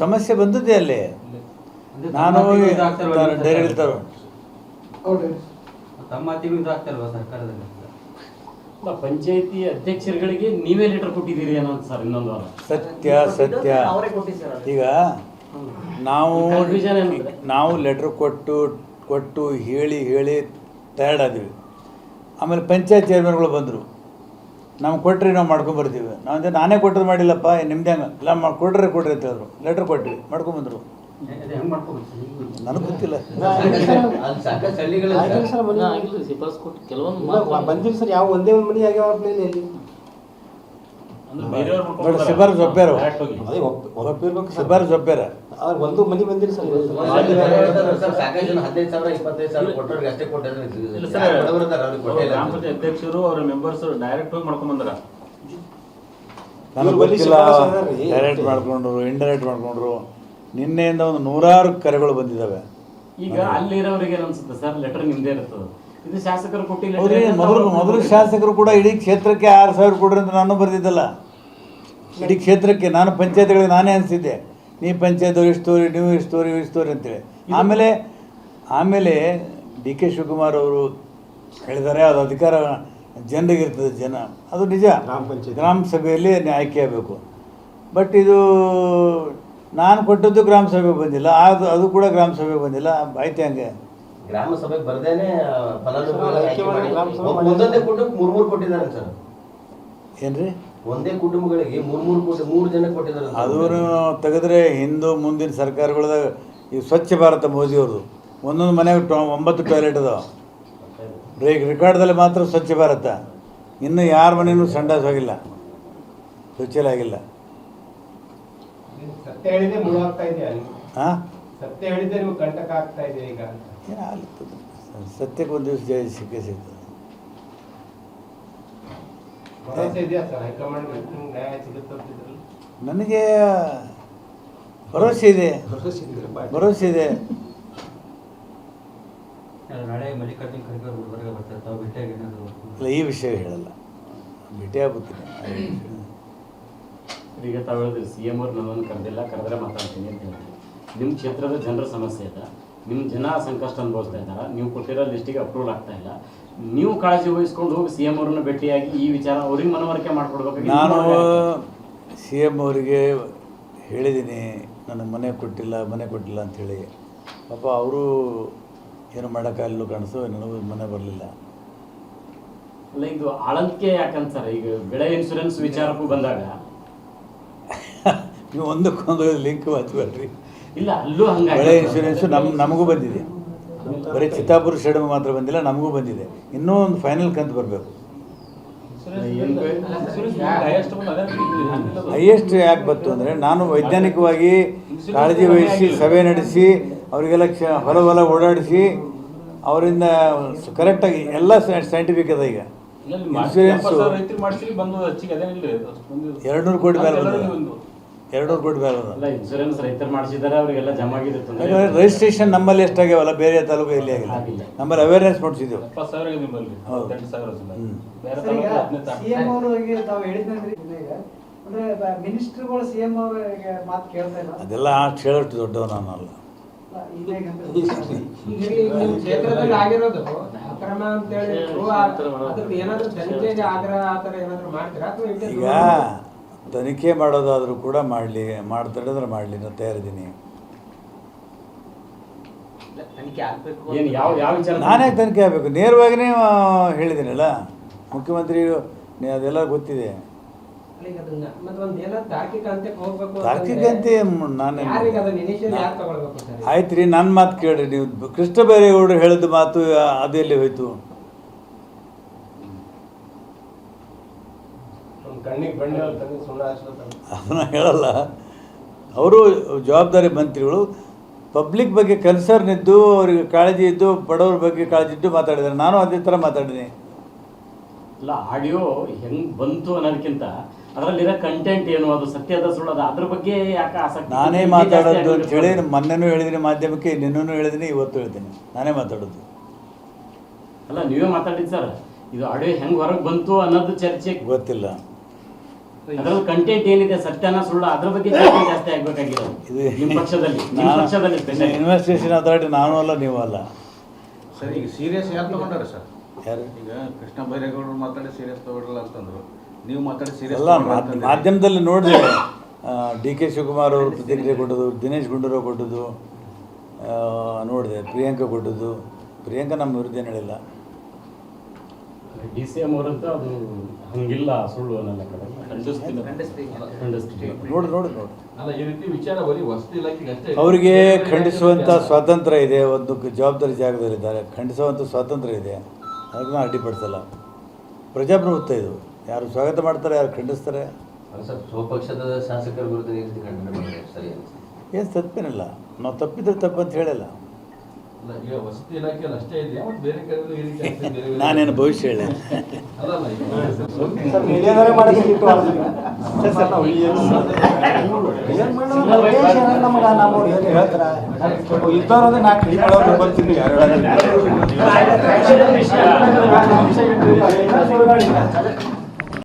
ಸಮಸ್ಯೆ ಬಂದದ್ದೇ ಅಲ್ಲಿ. ನಾನು ಡೈರಿ ಹೇಳ್ತಾರೆ ತಮ್ಮ ಮಾತಿಗೂ ಇದಾಗ್ತಲ್ವಾ ಸರ್ಕಾರದಲ್ಲಿ? ಪಂಚಾಯತಿ ಅಧ್ಯಕ್ಷರುಗಳಿಗೆ ನೀವೇ ಲೆಟರ್ ಕೊಟ್ಟಿದ್ದೀರಿ ಏನೋ ಸರ್ ಇನ್ನೊಂದು ಸತ್ಯ ಸತ್ಯ. ಅವರೇ ಕೊಟ್ಟಿದ್ದಾರೆ ಈಗ ನಾವು? ನಾವು ಲೆಟ್ರ್ ಕೊಟ್ಟು ಕೊಟ್ಟು ಹೇಳಿ ಹೇಳಿ ತಯಾರಾದ್ವಿ. ಆದ್ವಿ ಆಮೇಲೆ ಪಂಚಾಯತ್ ಚೇರ್ಮನ್ಗಳು ಬಂದರು. ನಾವು ಕೊಟ್ರಿ ನಾವು ಮಾಡ್ಕೊಂಬರ್ತೀವಿ ನಾವು ಅಂದರೆ ನಾನೇ ಕೊಟ್ಟದ್ದು ಮಾಡಿಲ್ಲಪ್ಪ ನಿಮ್ದು ಹೆಂಗೆ? ಇಲ್ಲ ಮಾಡಿ ಕೊಟ್ರೆ ಕೊಡ್ರಿ ಅಂತ ಹೇಳಿದ್ರು. ಲೆಟ್ರ್ ಕೊಟ್ರಿ ಮಾಡ್ಕೊಂಬಂದರು ನನಗೆ ಗೊತ್ತಿಲ್ಲ. ಕೆಲವೊಂದು ಬಂದಿಲ್ಲ ಸರ್ ಯಾವ ಒಂದೇ ಒಂದು ಮನೆ ಆಗ್ಯಾವ Direct ಹೋಗಿ. ಅದೇ ಹೋಗಿ ಒಪ್ಪಿರ್ಬೇಕು ಶಿಫಾರಸ್ ಒಪ್ಪ್ಯಾರ ಆದ್ರೆ ಒಂದು ಮನೆ ಬಂದಿರಿ ಸರ್. ಸಾಕಷ್ಟು ಜನ ಹದಿನೈದು ಸಾವಿರ ಇಪ್ಪತ್ತೈದು ಸಾವಿರ ಕೊಟ್ಟವ್ರಿಗೆ ಅಷ್ಟೇ ಕೊಟ್ಟಿದ್ರೆ ಗ್ರಾಮ ಪಂಚಾಯತ್ ಅಧ್ಯಕ್ಷರು ಅವ್ರ ಮೆಂಬರ್ಸ್ ಡೈರೆಕ್ಟ್ ಹೋಗಿ ಮಾಡ್ಕೊಂಡ್ ಬಂದಾರ. ನನಗೆ ಗೊತ್ತಿಲ್ಲ. ಡೈರೆಕ್ಟ್ ಮಾಡ್ಕೊಂಡ್ರು ಇಂಡೈರೆಕ್ಟ್ ಮಾಡ್ಕೊಂಡ್ರು. ನಿನ್ನೆಯಿಂದ ಒಂದು ನೂರಾರು ಕರೆಗಳು ಬಂದಿದ್ದಾವೆ. ಈಗ ಅಲ್ಲಿರೋರಿಗೆ ಅನ್ಸುತ್ತೆ ಸರ್? ಲೆಟರ್ ನಿಮ್ದೇ ಇರುತ್ತೆ ಇದು ಶಾಸಕರು ಕೊಟ್ಟಿಲ್ಲ. ಮೊದಲು ಮೊದಲು ಶಾಸಕರು ಕೂಡ ಇಡೀ ಕ್ಷೇತ್ರಕ್ಕೆ ಆರು ಸಾವಿರ ಕೊಡ್ರಿ ಅಂತ ನಾನು ಬರೆದಿದ್ದಲ್ಲ. ಇಡೀ ಕ್ಷೇತ್ರಕ್ಕೆ ನಾನು ಪಂಚಾಯತ್ಗಳಿಗೆ ನಾನೇ ಅನಿಸಿದ್ದೆ. ನೀ ಪಂಚಾಯತ್ ಅವ್ರು ಇಷ್ಟು ತೋರಿ ನೀವು ಇಷ್ಟು ತೋರಿ ಇಷ್ಟು ತೋರಿ ಅಂತೇಳಿ. ಆಮೇಲೆ ಆಮೇಲೆ ಡಿ ಕೆ ಶಿವಕುಮಾರ್ ಅವರು ಹೇಳಿದ್ದಾರೆ ಅದು ಅಧಿಕಾರ ಜನರಿಗೆ ಇರ್ತದೆ ಜನ. ಅದು ನಿಜ. ಗ್ರಾಮ ಪಂಚಾಯತ್. ಗ್ರಾಮ ಸಭೆಯಲ್ಲಿ ಆಯ್ಕೆ ಆಗಬೇಕು. ಬಟ್ ಇದು ನಾನು ಕೊಟ್ಟದ್ದು ಗ್ರಾಮ ಸಭೆಗೆ ಬಂದಿಲ್ಲ. ಅದು ಅದು ಕೂಡ ಗ್ರಾಮ ಸಭೆಗೆ ಬಂದಿಲ್ಲ. ಆಯ್ತು ಹಂಗೆ. ಗ್ರಾಮ ಸಭೆಗೆ ಬರ್ದೇನೆ ಫಲಾನುಭವಿಗಳ ಆಯ್ಕೆ ಆಯ್ಕೆ ಮಾಡಿ ಮಾಡಿ ಸಭೆ ಒಬ್ಬ- ಒಂದೊಂದೇ ಕುಟುಂಬ ಮೂರ್ ಮೂರು ಕೊಟ್ಟಿದ್ದಾರೆ ಸರ್. ಏನ್ರಿ? ಒಂದೇ ಕುಟುಂಬಗಳಿಗೆ ಮೂರು ಮೂರು ಕೋಟಿ ಮೂರು ಜನ ಕೊಟ್ಟಿದ್ದಾರೆ. ಅದನ್ನು ತೆಗೆದ್ರೆ ಹಿಂದೂ ಮುಂದಿನ ಸರ್ಕಾರಗಳದಾಗ ಈ ಸ್ವಚ್ಛ ಭಾರತ ಮೋದಿಯವ್ರದ್ದು ಒಂದೊಂದು ಮನೆಗೆ ಟೊ ಒಂಬತ್ತು ಟಾಯ್ಲೆಟ್ ಅದಾವೆ. ರೇ ರೆಕಾರ್ಡ್ದಲ್ಲಿ ಮಾತ್ರ ಸ್ವಚ್ಛ ಭಾರತ. ಇನ್ನು ಯಾರ ಮನೆಯೂ ಸಂಡಾಸ್ ಹೋಗಿಲ್ಲ ಸ್ವಚ್ಛಲ ಆಗಿಲ್ಲ. ಸತ್ಯ ಇದೆಯಾ ನೀವು ಹಾಂ ಸತ್ಯ ಹೇಳಿದ್ರೆ ನೀವು ಕಂಟಕ ಆಗ್ತಾ ಇದೆ ಈಗ ಏನಾಗಲಿ ಸತ್ಯಕ್ಕೆ ಒಂದು ದಿವಸ ಜಯ ಸಿಕ್ಕೇ ಸಿಗ್ತದೆ ನನಗೆ ಭರವಸೆ ಇದೆ. ಭರವಸೆ ಇದೆ. ಇಲ್ಲ ಈ ವಿಷಯ ಹೇಳಲ್ಲ. ಭೇಟಿ ಆಗ್ಬಿಡ್ತೀನಿ. ಈಗ ತಾವು ಹೇಳಿದ್ರಿ ಸಿ ಎಂ ಅವ್ರು ನನ್ನನ್ನು ಕರೆದಿಲ್ಲ ಕರೆದ್ರೆ ಮಾತಾಡ್ತೀನಿ ಅಂತ ಹೇಳಿದ್ರಿ. ನಿಮ್ಮ ಕ್ಷೇತ್ರದ ಜನರ ಸಮಸ್ಯೆ ಇದೆ. ನಿಮ್ಮ ಜನ ಸಂಕಷ್ಟ ಅನುಭವಿಸ್ತಾ ಇದ್ದಾರೆ. ನೀವು ಕೊಟ್ಟಿರೋ ಲಿಸ್ಟಿಗೆ ಅಪ್ರೂವಲ್ ಆಗ್ತಾ ಇಲ್ಲ. ನೀವು ಕಾಳಜಿ ವಹಿಸ್ಕೊಂಡು ಹೋಗಿ ಸಿ ಎಂ ಅವ್ರನ್ನ ಭೇಟಿಯಾಗಿ ಈ ವಿಚಾರ ಅವ್ರಿಗೆ ಮನವರಿಕೆ ಮಾಡಿಕೊಡ್ಬೇಕು ನಾನು ಸಿ ಎಂ ಅವರಿಗೆ ಹೇಳಿದ್ದೀನಿ ನನಗೆ ಮನೆ ಕೊಟ್ಟಿಲ್ಲ ಮನೆ ಕೊಟ್ಟಿಲ್ಲ ಅಂಥೇಳಿ ಪಾಪ ಅವರು ಏನು ಮಾಡೋಕ್ಕಾಗಲಿಲ್ಲ ಕಾಣಿಸು ನನಗೂ ಮನೆ ಬರಲಿಲ್ಲ. ಅಲ್ಲ ಇದು ಆಳಂಕೆ ಯಾಕಂತ ಸರ್ ಈಗ ಬೆಳೆ ಇನ್ಶೂರೆನ್ಸ್ ವಿಚಾರಕ್ಕೂ ಬಂದಾಗ ನೀವು ಒಂದಕ್ಕೊಂದು ಲಿಂಕ್ ಹಚ್ಬೇಡ್ರಿ ಇಲ್ಲ ಅಲ್ಲೂ ಹಂಗಾಗಿ ಬೆಳೆ ಇನ್ಶೂರೆನ್ಸ್ ನಮ್ಮ ನಮಗೂ ಬಂದಿದೆ. ಬರೀ ಚಿತ್ತಾಪುರ ಶೆಡಮ್ ಮಾತ್ರ ಬಂದಿಲ್ಲ ನಮಗೂ ಬಂದಿದೆ. ಇನ್ನೂ ಒಂದು ಫೈನಲ್ ಕಂತು ಬರಬೇಕು. ಹೈಯೆಸ್ಟ್ ಯಾಕೆ ಬಂತು ಅಂದರೆ ನಾನು ವೈಜ್ಞಾನಿಕವಾಗಿ ಕಾಳಜಿ ವಹಿಸಿ ಸಭೆ ನಡೆಸಿ ಅವರಿಗೆಲ್ಲ ಕ್ಷ ಹೊಲ ಹೊಲ ಓಡಾಡಿಸಿ ಅವರಿಂದ ಕರೆಕ್ಟಾಗಿ ಎಲ್ಲ ಸೈಂಟಿಫಿಕ್ ಅದ ಈಗ. ಇನ್ಶೂರೆನ್ಸು. ಎರಡು ನೂರು ಕೋಟಿ ಮೇಲೆ ಬಂದದ. ಎರಡು ಬಿಡ್ ಕೋಟಿ ಅಲ್ಲ ಇನ್ಶೂರೆನ್ಸ್ ರೈತರು ಮಾಡಿಸಿದ್ದಾರೆ ಅವರಿಗೆಲ್ಲ ಜಮಾ ಆಗಿದೆ ತೊಂದ್ರೆ ರಿಜಿಸ್ಟ್ರೇಷನ್ ನಮ್ಮಲ್ಲಿ ಎಷ್ಟಾಗ್ಯಾವಲ್ಲ ಬೇರೆ ತಾಲೂಕು ಇಲ್ಲಿ ಆಗಿಲ್ಲ. ಆಗಿಲ್ಲ. ನಮ್ಮಲ್ಲಿ ಅವೇರ್ನೆಸ್ ಮಾಡಿಸಿದ್ದೆವು ಸಿಎಂ ಅವರಿಗೆ ತಾವು ಹೇಳಿದ್ರಿ ಅಂದ್ರೆ ಮಿನಿಸ್ಟರ್ಗಳು ಸಿಎಂ ಅವರಿಗೆ ಮಾತು ಕೇಳ್ತಾ ಇಲ್ಲ. ಅದೆಲ್ಲ ಹೇಳೋಷ್ಟು ದೊಡ್ಡವ ನಾನಲ್ಲ. ಕ್ಷೇತ್ರದಲ್ಲಿ ಆಗಿರೋದು ಅಕ್ರಮ ಅಂತ ಹೇಳಿ prove ಆಗ್- ಅದ್ರದ್ದು ಏನಾದ್ರು ತನಿಖೆಗೆ ಆಗ್ರಹ ಆ ಥರ ಏನಾದ್ರು ಮಾಡ್ತೀರಾ? ಅಥವಾ ಈಗ ತನಿಖೆ ಮಾಡೋದಾದರೂ ಕೂಡ ಮಾಡಲಿ ಮಾಡ್ತಾರೆ ಮಾಡಲಿ ನಾನು ತಯಾರಿದ್ದೀನಿ ತನಿಖೆ ಆಗ್ಬೇಕು ಏನ್ ಯಾವ ಯಾವ ವಿಚಾರ ನಾನೇ ತನಿಖೆ ಆಗಬೇಕು. ನೇರವಾಗಿನೇ ಹೇಳಿದ್ದೀನಲ್ಲ ಮುಖ್ಯಮಂತ್ರಿ ನೀ- ಅದೆಲ್ಲ ಗೊತ್ತಿದೆ. ತಾರ್ಕಿಕಂತೆ ಅದನ್ನ ಮತ್ತೆ ತಾರ್ಕಿಕ ಅಂತ್ಯಕ್ಕೆ ಹೋಗ್ಬೇಕು ತಾರ್ಕಿಕ ಅಂತೆ ನಾನು ಆಯ್ತು ರೀ ನನ್ನ ಮಾತು ಕೇಳ್ರಿ ನೀವು ಕೃಷ್ಣ ಬೈರೇಗೌಡರು ಹೇಳಿದ ಮಾತು ಅದು ಎಲ್ಲಿ ಹೋಯ್ತು. ಅದನ್ನ ಹೇಳಲ್ಲ. ಅವರು ಜವಾಬ್ದಾರಿ ಮಂತ್ರಿಗಳು. ಪಬ್ಲಿಕ್ ಬಗ್ಗೆ ಕನ್ಸರ್ನ್ ಇದ್ದು ಅವರಿಗೆ ಕಾಳಜಿ ಇದ್ದು ಬಡವ್ರ ಬಗ್ಗೆ ಕಾಳಜಿ ಇದ್ದು ಮಾತಾಡಿದ್ದಾರೆ. ನಾನು ಅದೇ ಥರ ಮಾತಾಡಿದ್ದೀನಿ. ಇಲ್ಲ ಆಡಿಯೋ ಹೆಂಗ್ ಬಂತು ಅನ್ನೋದಕ್ಕಿಂತ ಅದರಲ್ಲಿರೋ ಕಂಟೆಂಟ್ ಏನು ಅದು ಸತ್ಯದ ಸುಳ್ಳದ ಅದ್ರ ಬಗ್ಗೆ ಯಾಕೆ ಆಸಕ್ತಿ ನಾನೇ ಮಾತಾಡೋದು ಅಂತ ಹೇಳಿ? ಮೊನ್ನೆನೂ ಹೇಳಿದ್ದೀನಿ ಮಾಧ್ಯಮಕ್ಕೆ ನಿನ್ನೂ ಹೇಳಿದ್ದೀನಿ ಇವತ್ತು ಹೇಳ್ತೀನಿ ನಾನೇ ಮಾತಾಡೋದು. ಅಲ್ಲ ನೀವೇ ಮಾತಾಡಿದ್ದು ಸರ್. ಇದು ಆಡಿಯೋ ಹೆಂಗೆ ಹೊರಗೆ ಬಂತು ಅನ್ನೋದು ಚರ್ಚೆಗೆ ಗೊತ್ತಿಲ್ಲ. ಅದ್ರಲ್ಲಿ ಕಂಟೆಂಟ್ ಏನಿದೆ ಸತ್ಯನ ಸುಳ್ಳ ಅದ್ರ ಬಗ್ಗೆ ಚರ್ಚೆ ಜಾಸ್ತಿ ಆಗ್ಬೇಕಾಗಿರೋದು. ಇದು ನಿಮ್ಮ ಪಕ್ಷದಲ್ಲಿ ನಿಮ್ಮ ಪಕ್ಷದಲ್ಲಿ ಸ್ಪೆಷಲ್ ಇನ್ವೆಸ್ಟಿಗೇಷನ್ ಅಥಾರಿಟಿ ನಾನು ಅಲ್ಲ ನೀವು ಅಲ್ಲ. ಸರ್ ಈಗ ಸೀರಿಯಸ್ ಯಾರು ತಗೊಂಡಾರ ಸರ್? ಯಾರು? ಈಗ ಕೃಷ್ಣ ಬೈರೇಗೌಡರು ಮಾತಾಡಿ ಸೀರಿಯಸ್ ತಗೊಳ್ಳಲ್ಲ ಅಂತಂದ್ರು. ನೀವು ಮಾತಾಡಿ ಸೀರಿಯಸ್ ಎಲ್ಲ ಮಾಧ್ಯ- ಮಾಧ್ಯಮದಲ್ಲಿ ನೋಡಿದೆ. ಡಿ ಕೆ ಶಿವಕುಮಾರ್ ಅವರು ಪ್ರತಿಕ್ರಿಯೆ ಕೊಟ್ಟದ್ದು ದಿನೇಶ್ ಗುಂಡೂರಾವ್ ಕೊಟ್ಟದ್ದು ನೋಡಿದೆ ಪ್ರಿಯಾಂಕಾ ಕೊಟ್ಟದ್ದು. ಪ್ರಿಯಾಂಕಾ ನಮ್ಮ ವಿರುದ್ಧ ಏನು ಹೇಳಿಲ್ಲ. ಡಿ ಸಿ ಎಂ ಅವರಂತ ಅದು ಹಂಗಿಲ್ಲ ಸುಳ್ಳು ಅನ್ನಲ್ಲ ಕಡೆ. ಖಂಡಿಸ್ತೀನಿ. ನೋಡಿ ನೋಡಿ ನೋಡಿ. ಅಲ್ಲ ಈ ರೀತಿ ವಿಚಾರ ಬರೀ ವಸತಿ ಇಲಾಖೆಗೆ ಅಷ್ಟೇ ಅವರಿಗೆ ಖಂಡಿಸುವಂಥ ಸ್ವಾತಂತ್ರ್ಯ ಇದೆ ಒಂದು ಜವಾಬ್ದಾರಿ ಜಾಗದಲ್ಲಿದ್ದಾರೆ ಖಂಡಿಸುವಂತ ಸ್ವಾತಂತ್ರ್ಯ ಇದೆ. ಅದನ್ನ ಅಡ್ಡಿಪಡಿಸಲ್ಲ. ಪ್ರಜಾಪ್ರಭುತ್ವ ಇದು. ಯಾರು ಸ್ವಾಗತ ಮಾಡ್ತಾರೆ ಯಾರು ಖಂಡಿಸ್ತಾರೆ? ಸರ್ ಸ್ವಪಕ್ಷದ ಶಾಸಕರ ವಿರುದ್ಧ ಖಂಡನೆ ಮಾಡಿದ್ರೆ ಸರಿ ಅನ್ಸುತ್ತೆ. ಏನು ತಪ್ಪೇನಿಲ್ಲ. ನಾವು ತಪ್ಪಿದ್ರೆ ತಪ್ಪು ಅಂತ ಹೇಳಿಲ್ಲ. ಈಗ ವಸತಿ ಇಲಾಖೆಯಲ್ಲಿ ಅಷ್ಟೇ ಇದೆಯಾ ಮತ್ತೆ ಬೇರೆ ಕಡೆ ಈ ರೀತಿ ಆಗ್ತದೆ ಬೇರೆ ಬೇರೆ- ನಾನೇನು ಭವಿಷ್ಯ ಹೇಳಿ ಅದಲ್ಲ ಈಗ ಸರ್ ಮೀಡಿಯಾದವರೇ ಮಾಡಿಸ್ಲಿಟ್ಟು ನಾವು ಏನು ನಮಗೆ ನಾವು ಏನು ಹೇಳ್ತಾರ ಇದ್ದವ್ರು ನಾ ಕಡಿಮೆ ಮಾಡೋದು ಬರ್ತೀನಿ ಯಾರು ಹೇಳೋದಿಲ್ಲ.